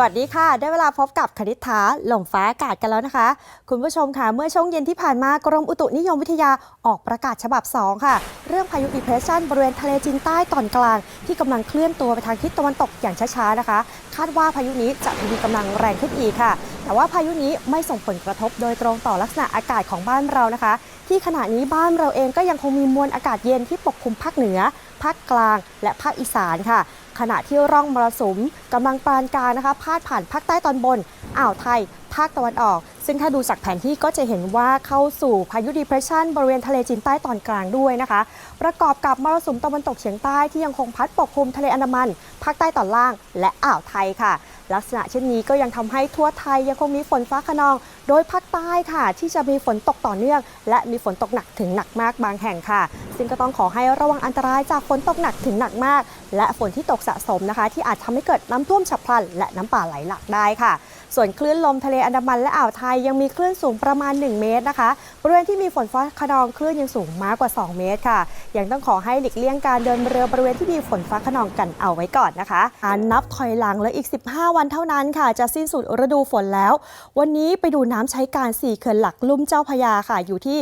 สวัสดีค่ะ ได้เวลาพบกับคณิษฐาลมฟ้าอากาศกันแล้วนะคะ คุณผู้ชมค่ะ เมื่อช่วงเย็นที่ผ่านมากรมอุตุนิยมวิทยาออกประกาศฉบับ 2 ค่ะ เรื่องพายุอีเพรสชันบริเวณทะเลจีนใต้ตอนกลาง ที่กำลังเคลื่อนตัวไปทางทิศตะวันตกอย่างช้าๆนะคะ คาดว่าพายุนี้จะมีกำลังแรงขึ้นอีกค่ะ แต่ว่าพายุนี้ไม่ส่งผลกระทบโดยตรงต่อลักษณะอากาศของบ้านเรานะคะ ที่ขณะนี้บ้านเราเองก็ยังคงมีมวลอากาศเย็นที่ปกคลุมภาคเหนือ ภาคกลาง และภาคอีสานค่ะ ขณะที่ร่องมรสุมกำลังปานกลางนะคะพาดผ่านภาคใต้ตอนบนอ่าวไทยภาคตะวันออก ซึ่งถ้าดูจากแผนที่ก็จะเห็นว่าเข้าสู่พายุดีเพรสชันบริเวณทะเลจีนใต้ตอนกลางด้วยนะคะ ประกอบกับมรสุมตะวันตกเฉียงใต้ที่ยังคงพัดปกคลุมทะเลอันดามัน ภาคใต้ตอนล่าง และอ่าวไทยค่ะ ลักษณะเช่นนี้ก็ยังทำให้ทั่วไทยยังคงมีฝนฟ้าขนอง โดยภาคใต้ค่ะ ที่จะมีฝนตกต่อเนื่อง และมีฝนตกหนักถึงหนักมากบางแห่งค่ะ ซึ่งก็ต้องขอให้ระวังอันตรายจากฝนตกหนักถึงหนักมาก และฝนที่ตกสะสมนะคะ ที่อาจทำให้เกิดน้ำท่วมฉับพลัน และน้ำป่าไหลหลากได้ค่ะ ส่วนคลื่นลมทะเลอันดามันและอ่าวไทยยังมีคลื่นสูงประมาณ 1 เมตรนะคะบริเวณที่มีฝนฟ้าขนองคลื่นยังสูงมากกว่า 2 เมตรค่ะ ยังต้องขอให้หลีกเลี่ยงการเดินเรือบริเวณที่มีฝนฟ้าขนองกันเอาไว้ก่อนนะคะอ่านนับถอยหลังเหลืออีก 15 วันเท่านั้นค่ะ จะสิ้นสุดฤดูฝนแล้ว วันนี้ไปดูน้ำใช้การ4เขื่อนหลักลุ่มเจ้าพยาค่ะ อยู่ที่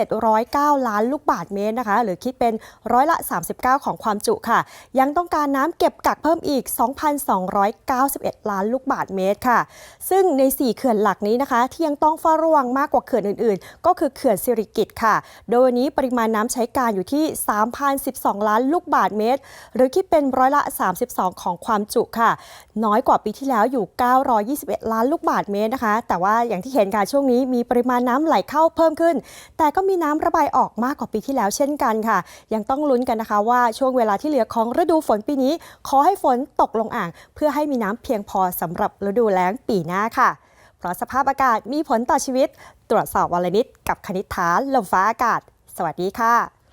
9,709 ล้านลูกบาทเมตรนะคะ หรือคิดเป็นร้อยละ 39 ของความจุค่ะ ยังต้องการน้ำเก็บกักเพิ่มอีก 2,291 ล้านลูกบาทเมตรค่ะซึ่งใน 4 เขื่อนหลักนี้นะคะ ที่ยังต้องเฝ้าระวังมากกว่าเขื่อนอื่นๆ ก็คือเขื่อนสิริกิตค่ะ โดยวันนี้ปริมาณน้ำใช้การอยู่ที่ 3,012 ล้านลูกบาทเมตร หรือคิดเป็นร้อยละ 32 ของความจุค่ะ น้อยกว่าปีที่แล้วอยู่ 921 ล้านลูกบาทเมตรนะคะ แต่ว่าอย่างที่เห็นค่ะช่วงนี้มีปริมาณน้ำไหลเข้าเพิ่มขึ้น แต่ก็มีน้ำระบายออกมากกว่าปีที่แล้วเช่นกันค่ะ ยังต้องลุ้นกันนะคะว่าช่วงเวลาที่เหลือของฤดูฝนปีนี้ ขอให้ฝนตกลงอ่าง เพื่อให้มีน้ำเพียงพอสำหรับฤดูแลงปีหน้าค่ะ เพราะสภาพอากาศมีผลต่อชีวิต ตรวจสอบวันละนิดกับคณิษฐาลมฟ้าอากาศ สวัสดีค่ะ